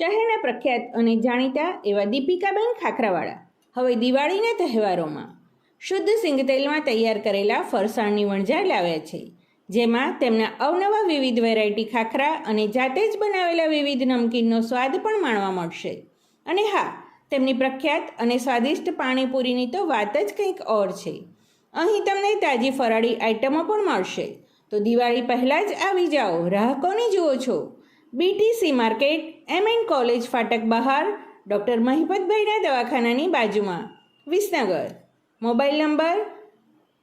શહેરના પ્રખ્યાત અને જાણીતા એવા દીપિકાબેન ખાખરાવાળા. હવે દિવાળીના તહેવારોમાં શુદ્ધ સિંગતેલમાં તૈયાર કરેલા ફરસાણની વણઝાર લાવ્યા છે. જેમાં તેમના અવનવા વિવિધ વેરાયટી ખાખરા અને જાતે જ બનાવેલા વિવિધ નમકીનનો સ્વાદ પણ માણવા મળશે. અને હા, તેમની પ્રખ્યાત અને સ્વાદિષ્ટ પાણીપુરીની તો વાત જ કંઈક ઓર છે. અહીં તમને તાજી ફરાળી આઇટમો પણ મળશે. તો દિવાળી પહેલાં જ આવી જાઓ રાહ કોની જુઓ છો. BTC market M N college ફાટક બહાર, ડૉક્ટર મહિપતભાઈના દવાખાનાની બાજુમાં, વિસનગર. મોબાઈલ નંબર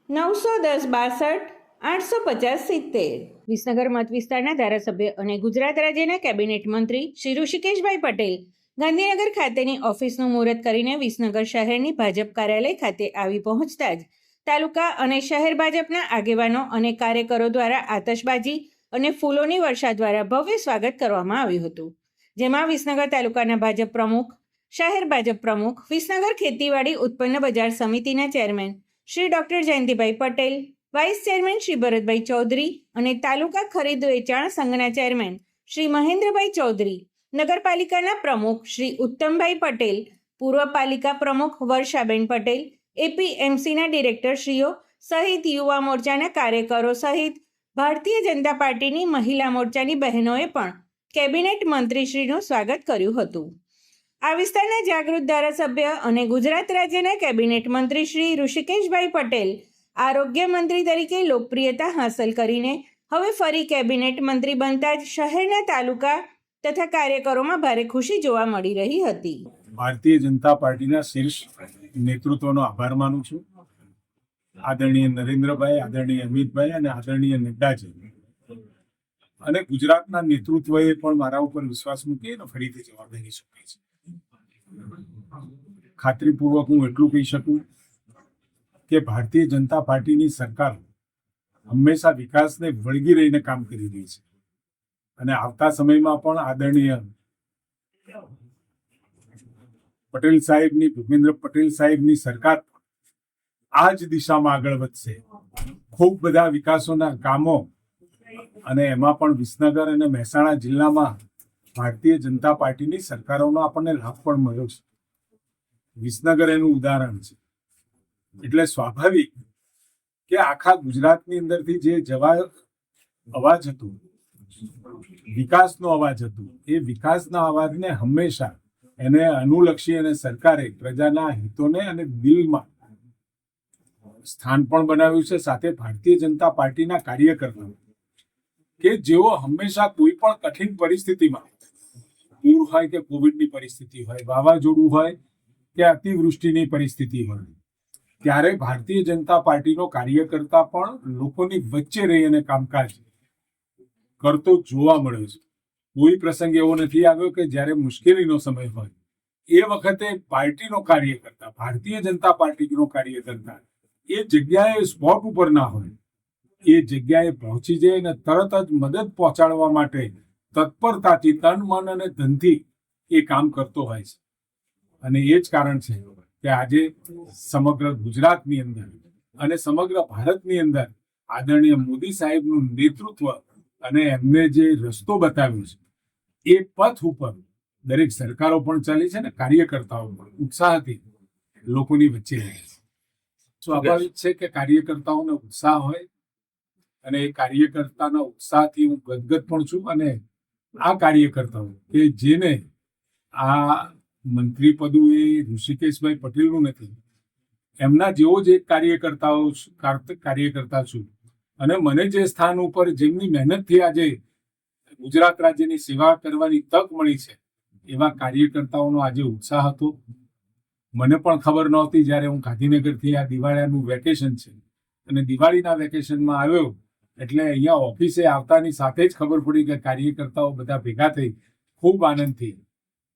નવસો દસ બાસઠ આઠસો પચાસ સિત્તેર. વિસનગર મત વિસ્તારના ધારાસભ્ય અને ગુજરાત રાજ્યના કેબિનેટ મંત્રી શ્રી ઋષિકેશભાઈ પટેલ ગાંધીનગર ખાતેની ઓફિસનું મુહૂર્ત કરીને વિસનગર શહેરની ભાજપ કાર્યાલય ખાતે આવી પહોંચતા જ તાલુકા અને શહેર ભાજપના આગેવાનો અને કાર્યકરો દ્વારા આતશબાજી અને ફૂલોની વર્ષા દ્વારા ભવ્ય સ્વાગત કરવામાં આવ્યું હતું. જેમાં વિસનગર તાલુકાના ભાજપ પ્રમુખ, શહેર ભાજપ પ્રમુખ, વિસનગર ખેતીવાડી ઉત્પન્ન બજાર સમિતિના chairman Shri doctor Jayantibhai Patel vice chairman Shri Bharatbhai Chaudhari અને તાલુકા ખરીદ વેચાણ સંઘના ચેરમેન શ્રી મહેન્દ્રભાઈ ચૌધરી, નગરપાલિકાના પ્રમુખ શ્રી ઉત્તમભાઈ પટેલ, પૂર્વ પાલિકા પ્રમુખ વર્ષાબેન પટેલ એપીએમસીના ડિરેક્ટરશ્રીઓ સહિત યુવા મોરચાના કાર્યકરો સહિત ભારતીય જનતા પાર્ટીની મહિલા મોરચાની બહેનોએ પણ કેબિનેટ મંત્રીશ્રીનું સ્વાગત કર્યું હતું. આ વિસ્તારના જાગૃત ધારાસભ્ય અને ગુજરાત રાજ્યના કેબિનેટ મંત્રી શ્રી ઋષિકેશભાઈ પટેલ આરોગ્ય મંત્રી તરીકે લોકપ્રિયતા હાંસલ કરીને હવે ફરી કેબિનેટ મંત્રી બનતા જ શહેરના તાલુકા તથા કાર્યકરોમાં ભારે ખુશી જોવા મળી રહી હતી. ભારતીય જનતા પાર્ટીના શીર્ષ નેતૃત્વનો આભાર માનું છું. આદરણીય નરેન્દ્રભાઈ, આદરણીય અમિતભાઈ અને આદરણીય નડ્ડાજી. અને ગુજરાતના નેતૃત્વએ પણ મારા ઉપર વિશ્વાસ મૂકી અને ફરીથી જવાબદારી સોંપી છે. ખાતરીપૂર્વક હું એટલું કહી શકું કે ભારતીય જનતા પાર્ટીની સરકાર હંમેશા વિકાસને વળગી રહીને કામ કરી રહી છે. અને આવતા સમયમાં પણ આદરણીય પટેલ સાહેબની, ભૂપેન્દ્ર પટેલ સાહેબની સરકાર આ જ દિશામાં આગળ વધશે. ખૂબ બધા વિકાસોના કામો અને એમાં પણ વિસનગર અને મહેસાણા જિલ્લામાં ભારતીય જનતા પાર્ટીની સરકારોનો આપણને લાભ પણ મળ્યો છે. વિસનગર એનું ઉદાહરણ છે. એટલે સ્વાભાવિક કે આખા ગુજરાતની અંદરથી જે જવા અવાજ હતો, વિકાસનો અવાજ હતો, એ વિકાસના અવાજને હંમેશા એને અનુલક્ષી અને સરકારે પ્રજાના હિતોને અને દિલમાં સ્થાન પણ બનાવ્યું છે, સાથે ભારતીય જનતા પાર્ટીના કાર્યકર્તાઓ. કે જેઓ હંમેશા કોઈ પણ કઠિન પરિસ્થિતિમાં પૂર હોય કે કોવિડની પરિસ્થિતિ હોય, વાવાઝોડું હોય કે અતિવૃષ્ટિની પરિસ્થિતિ હોય ત્યારે ભારતીય જનતા પાર્ટીનો કાર્યકર્તા પણ લોકોની વચ્ચે રહી અને કામકાજ કરતો જોવા મળ્યો છે. કોઈ પ્રસંગ એવો નથી આવ્યો કે જ્યારે મુશ્કેલીનો સમય હોય. એ વખતે પાર્ટીનો કાર્યકર્તા, ભારતીય જનતા પાર્ટીનો કાર્યકર્તા, એ જગ્યાએ સ્પોટ ઉપર ના હોય. એ જગ્યાએ પહોંચી જાય અને તરત જ મદદ પહોંચાડવા માટે તત્પરતાથી તન, મન અને ધનથી એ કામ કરતો હોય છે. અને એ જ કારણ છે. કે આજે સમગ્ર ગુજરાતની અંદર અને સમગ્ર ભારતની અંદર આદરણીય મોદી સાહેબનું નેતૃત્વ અને એમને જે રસ્તો બતાવ્યો છે, એ પથ ઉપર દરેક સરકારો પણ ચાલી છે ને કાર્યકર્તાઓ પણ ઉત્સાહથી લોકોની વચ્ચે રહે છે. સ્વાભાવિક છે કે કાર્યકર્તાઓને ઉત્સાહ હોય અને એ કાર્યકર્તાના ઉત્સાહથી હું ગદગદ પણ છું અને આ કાર્યકર્તાઓ કે જેને આ મંત્રી પદું એ ઋષિકેશભાઈ પટેલનું નથી એમના જેવો જ એક કાર્યકર્તાઓ કાર્યકર્તા છું. અને મને જે સ્થાન ઉપર જેમની મહેનતથી આજે ગુજરાત રાજ્યની સેવા કરવાની તક મળી છે, એવા કાર્યકર્તાઓનો આજે ઉત્સાહ હતો. મને પણ ખબર નહોતી જ્યારે હું ગાંધીનગરથી આ દિવાળીનું વેકેશન છે. અને દિવાળીના વેકેશનમાં આવ્યો એટલે અહીંયા ઓફિસે આવતાની સાથે જ ખબર પડી કે કાર્યકર્તાઓ બધા ભેગા થઈ ખૂબ આનંદથી